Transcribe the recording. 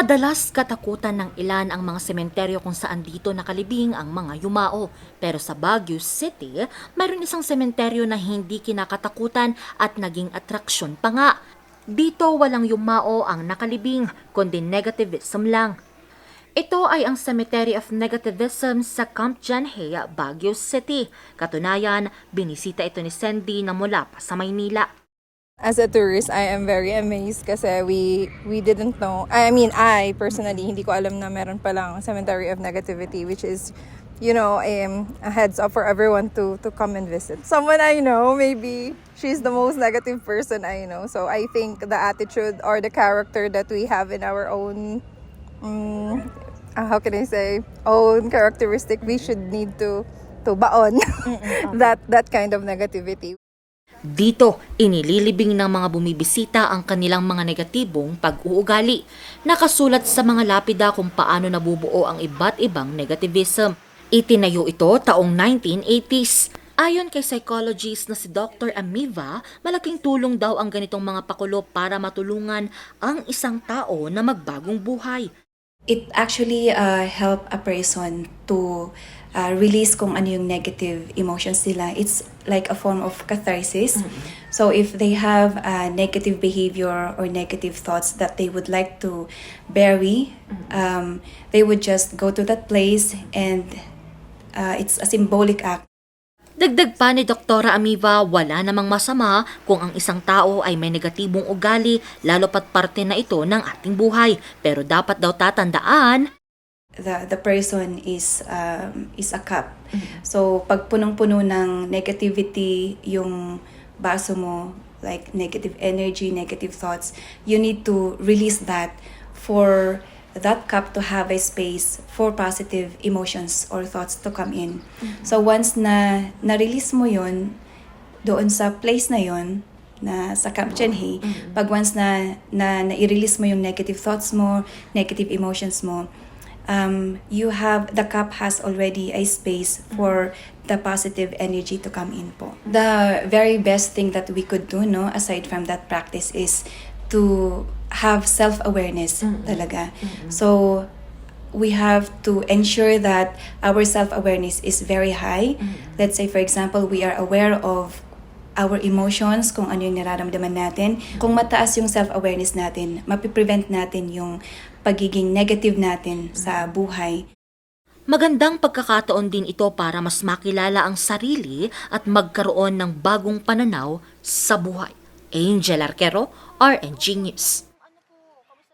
Madalas katakutan ng ilan ang mga sementeryo kung saan dito nakalibing ang mga yumao. Pero sa Baguio City, mayroon isang sementeryo na hindi kinakatakutan at naging atraksyon pa nga. Dito walang yumao ang nakalibing, kundi negativism lang. Ito ay ang Cemetery of Negativism sa Camp Janhey, Baguio City. Katunayan, binisita ito ni Sandy na mula pa sa Maynila. As a tourist, I am very amazed kasi we we didn't know. I mean, I personally hindi ko alam na meron palang cemetery of negativity which is you know, um, a heads up for everyone to to come and visit. Someone I know, maybe she's the most negative person I know. So I think the attitude or the character that we have in our own um, uh, how can I say own characteristic, we should need to to baon that that kind of negativity. Dito, inililibing ng mga bumibisita ang kanilang mga negatibong pag-uugali. Nakasulat sa mga lapida kung paano nabubuo ang iba't ibang negativism. Itinayo ito taong 1980s. Ayon kay psychologist na si Dr. Amiva, malaking tulong daw ang ganitong mga pakulo para matulungan ang isang tao na magbagong buhay. It actually uh, help a person to uh, release kung ano yung negative emotions nila. It's like a form of catharsis. So if they have a negative behavior or negative thoughts that they would like to bury, um, they would just go to that place and uh, it's a symbolic act. Dagdag pa ni Doktora Amiva, wala namang masama kung ang isang tao ay may negatibong ugali, lalo pat parte na ito ng ating buhay. Pero dapat daw tatandaan, the the person is um, is a cup. So pag punong-puno ng negativity yung baso mo, like negative energy, negative thoughts, you need to release that for that cup to have a space for positive emotions or thoughts to come in. So once na na-release mo yun doon sa place na yun, na sa Camp Chenhe, pag once na, na na-release mo yung negative thoughts mo, negative emotions mo, um, you have, the cup has already a space for the positive energy to come in po. The very best thing that we could do, no, aside from that practice is to have self-awareness talaga. So, we have to ensure that our self-awareness is very high. Let's say, for example, we are aware of our emotions, kung ano yung nararamdaman natin. Kung mataas yung self-awareness natin, mapiprevent natin yung pagiging negative natin sa buhay. magandang pagkakataon din ito para mas makilala ang sarili at magkaroon ng bagong pananaw sa buhay. Angel Arquero, RNG News.